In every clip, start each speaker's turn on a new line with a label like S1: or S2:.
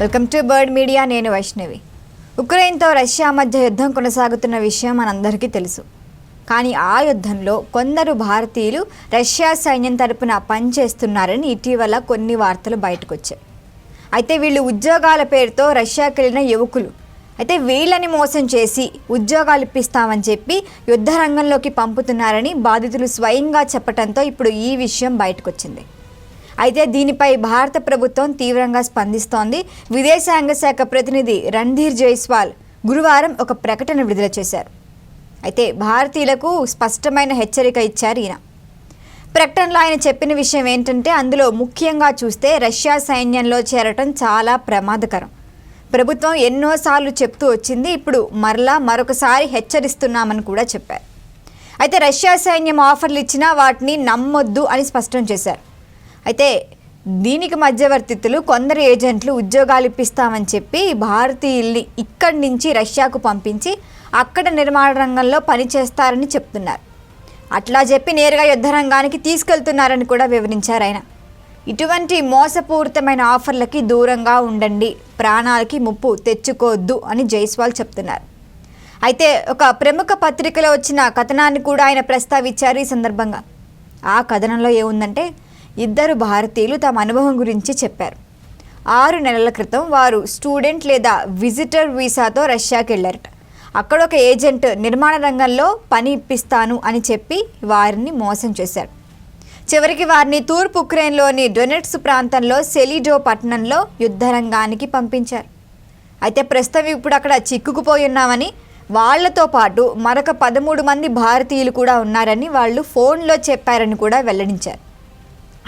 S1: Welcome to bird media నేను Vaishnavi. ఉక్రెయిన్తో Russia మధ్య యుద్ధం కొనసాగుతున్న విషయం మనందరికీ తెలుసు. కానీ ఆ యుద్ధంలో కొందరు భారతీయులు రష్యా సైన్యం తరపున పనిచేస్తున్నారని ఇటీవల కొన్ని వార్తలు బయటకు వచ్చాయి అయితే వీళ్ళు ఉద్యోగాల పేరుతో రష్యాకి వెళ్ళిన యువకులు. అయితే వీళ్ళని మోసం చేసి ఉద్యోగాలు ఇప్పిస్తామని చెప్పి యుద్ధ రంగంలోకి పంపుతున్నారని బాధితులు స్వయంగా చెప్పడంతో ఇప్పుడు ఈ విషయం బయటకు వచ్చింది అయితే దీనిపై భారత ప్రభుత్వం తీవ్రంగా స్పందిస్తోంది. విదేశాంగ శాఖ ప్రతినిధి రణధీర్ జైస్వాల్ గురువారం ఒక ప్రకటన విడుదల చేశారు. అయితే భారతీయులకు స్పష్టమైన హెచ్చరిక ఇచ్చారు ఈయన. ప్రకటనలో ఆయన చెప్పిన విషయం ఏంటంటే అందులో ముఖ్యంగా చూస్తే రష్యా సైన్యంలో చేరటం చాలా ప్రమాదకరం. ప్రభుత్వం ఎన్నోసార్లు చెప్తూ వచ్చింది ఇప్పుడు మరలా మరొకసారి హెచ్చరిస్తున్నామని కూడా చెప్పారు. అయితే రష్యా సైన్యం ఆఫర్లు ఇచ్చినా వాటిని నమ్మొద్దు అని స్పష్టం చేశారు. అయితే దీనికి మధ్యవర్తిత్తులు కొందరు ఏజెంట్లు ఉద్యోగాలు ఇప్పిస్తామని చెప్పి భారతీయుల్ని ఇక్కడి నుంచి రష్యాకు పంపించి అక్కడ నిర్మాణ రంగంలో పనిచేస్తారని చెప్తున్నారు. అట్లా చెప్పి నేరుగా యుద్ధరంగానికి తీసుకెళ్తున్నారని కూడా వివరించారు ఆయన. ఇటువంటి మోసపూరితమైన ఆఫర్లకి దూరంగా ఉండండి ప్రాణాలకి ముప్పు తెచ్చుకోవద్దు అని జైస్వాల్ చెప్తున్నారు. అయితే ఒక ప్రముఖ పత్రికలో వచ్చిన కథనాన్ని కూడా ఆయన ప్రస్తావించారు ఈ సందర్భంగా. ఆ కథనంలో ఏముందంటే ఇద్దరు భారతీయులు తమ అనుభవం గురించి చెప్పారు. ఆరు నెలల క్రితం వారు స్టూడెంట్ లేదా విజిటర్ వీసాతో రష్యాకి వెళ్ళారట. అక్కడ ఒక ఏజెంట్ నిర్మాణ రంగంలో పని ఇప్పిస్తాను అని చెప్పి వారిని మోసం చేశారు. చివరికి వారిని తూర్పు ఉక్రెయిన్లోని డొనెట్స్ ప్రాంతంలో సెలిడో పట్టణంలో యుద్ధరంగానికి పంపించారు. అయితే ప్రస్తుతం ఇప్పుడు అక్కడ చిక్కుకుపోయి ఉన్నామని వాళ్ళతో పాటు మరొక పదమూడు మంది భారతీయులు కూడా ఉన్నారని వాళ్ళు ఫోన్లో చెప్పారని కూడా వెల్లడించారు.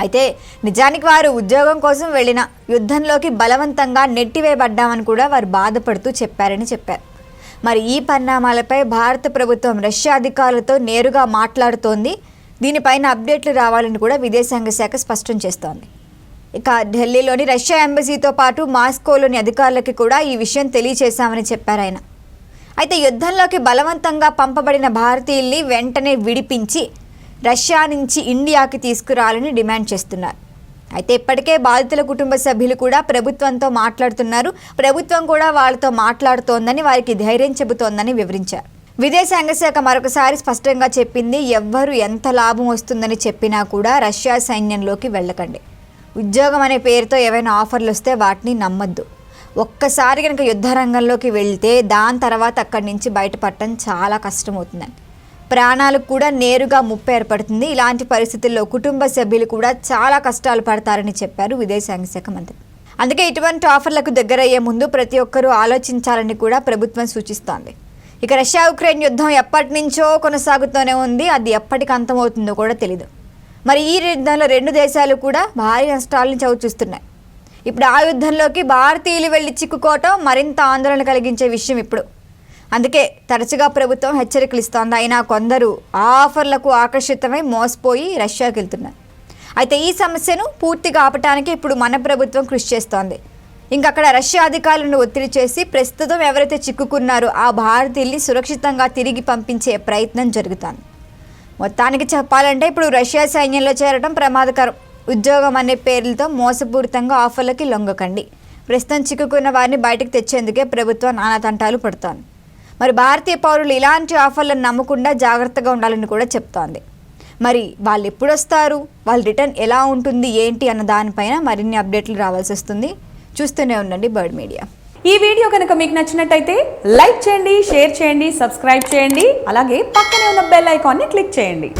S1: అయితే నిజానికి వారు ఉద్యోగం కోసం వెళ్ళిన యుద్ధంలోకి బలవంతంగా నెట్టివేయబడ్డామని కూడా వారు బాధపడుతూ చెప్పారని చెప్పారు. మరి ఈ పరిణామాలపై భారత ప్రభుత్వం రష్యా అధికారులతో నేరుగా మాట్లాడుతోంది. దీనిపైన అప్డేట్లు రావాలని కూడా విదేశాంగ శాఖ స్పష్టం చేస్తోంది. ఇక ఢిల్లీలోని రష్యా ఎంబసీతో పాటు మాస్కోలోని అధికారులకి కూడా ఈ విషయం తెలియచేశామని చెప్పారు ఆయన. అయితే యుద్ధంలోకి బలవంతంగా పంపబడిన భారతీయుల్ని వెంటనే విడిపించి రష్యా నుంచి ఇండియాకి తీసుకురావాలని డిమాండ్ చేస్తున్నారు. అయితే ఇప్పటికే బాధితుల కుటుంబ సభ్యులు కూడా ప్రభుత్వంతో మాట్లాడుతున్నారు. ప్రభుత్వం కూడా వాళ్ళతో మాట్లాడుతోందని వారికి ధైర్యం చెబుతోందని వివరించారు. విదేశాంగ శాఖ మరొకసారి స్పష్టంగా చెప్పింది ఎవ్వరు ఎంత లాభం వస్తుందని చెప్పినా కూడా రష్యా సైన్యంలోకి వెళ్ళకండి. ఉద్యోగం అనే పేరుతో ఏవైనా ఆఫర్లు వస్తే వాటిని నమ్మద్దు. ఒక్కసారి కనుక యుద్ధ రంగంలోకి వెళ్తే దాని తర్వాత అక్కడి నుంచి బయటపడటం చాలా కష్టమవుతుందని ప్రాణాలకు కూడా నేరుగా ముప్పు ఏర్పడుతుంది. ఇలాంటి పరిస్థితుల్లో కుటుంబ సభ్యులు కూడా చాలా కష్టాలు పడతారని చెప్పారు విదేశాంగ శాఖ మంత్రి. అందుకే ఇటువంటి ఆఫర్లకు దగ్గరయ్యే ముందు ప్రతి ఒక్కరూ ఆలోచించాలని కూడా ప్రభుత్వం సూచిస్తోంది. ఇక రష్యా ఉక్రెయిన్ యుద్ధం ఎప్పటి నుంచో కొనసాగుతూనే ఉంది. అది ఎప్పటికి అంతమవుతుందో కూడా తెలియదు మరి ఈ యుద్ధంలో రెండు దేశాలు కూడా భారీ నష్టాలను చవిచూస్తున్నాయి. ఇప్పుడు ఆ యుద్ధంలోకి భారతీయులు వెళ్ళి చిక్కుకోవటం మరింత ఆందోళన కలిగించే విషయం ఇప్పుడు. అందుకే తరచుగా ప్రభుత్వం హెచ్చరికలు ఇస్తోంది. అయినా కొందరు ఆఫర్లకు ఆకర్షితమై మోసపోయి రష్యాకి వెళ్తున్నారు. అయితే ఈ సమస్యను పూర్తిగా ఆపటానికి ఇప్పుడు మన ప్రభుత్వం కృషి చేస్తోంది. ఇంకక్కడ రష్యా అధికారులను ఒత్తిడి చేసి ప్రస్తుతం ఎవరైతే చిక్కుకున్నారో ఆ భారతీయుల్ని సురక్షితంగా తిరిగి పంపించే ప్రయత్నం జరుగుతుంది. మొత్తానికి చెప్పాలంటే ఇప్పుడు రష్యా సైన్యంలో చేరడం ప్రమాదకరం. ఉద్యోగం అనే పేర్లతో మోసపూరితంగా ఆఫర్లకి లొంగకండి. ప్రస్తుతం చిక్కుకున్న వారిని బయటకు తెచ్చేందుకే ప్రభుత్వం నానాతంటాలు పడుతోంది. మరి భారతీయ పౌరులు ఇలాంటి ఆఫర్లను నమ్మకుండా జాగ్రత్తగా ఉండాలని కూడా చెప్తోంది. మరి వాళ్ళు ఎప్పుడు వస్తారు వాళ్ళ రిటర్న్ ఎలా ఉంటుంది? ఏంటి? అన్న దానిపైన మరిన్ని అప్డేట్లు రావాల్సి వస్తుంది. చూస్తూనే ఉండండి బర్డ్ మీడియా.
S2: ఈ వీడియో కనుక మీకు నచ్చినట్టయితే లైక్ చేయండి షేర్ చేయండి సబ్స్క్రైబ్ చేయండి. అలాగే పక్కనే ఉన్న బెల్ ఐకాన్ని క్లిక్ చేయండి.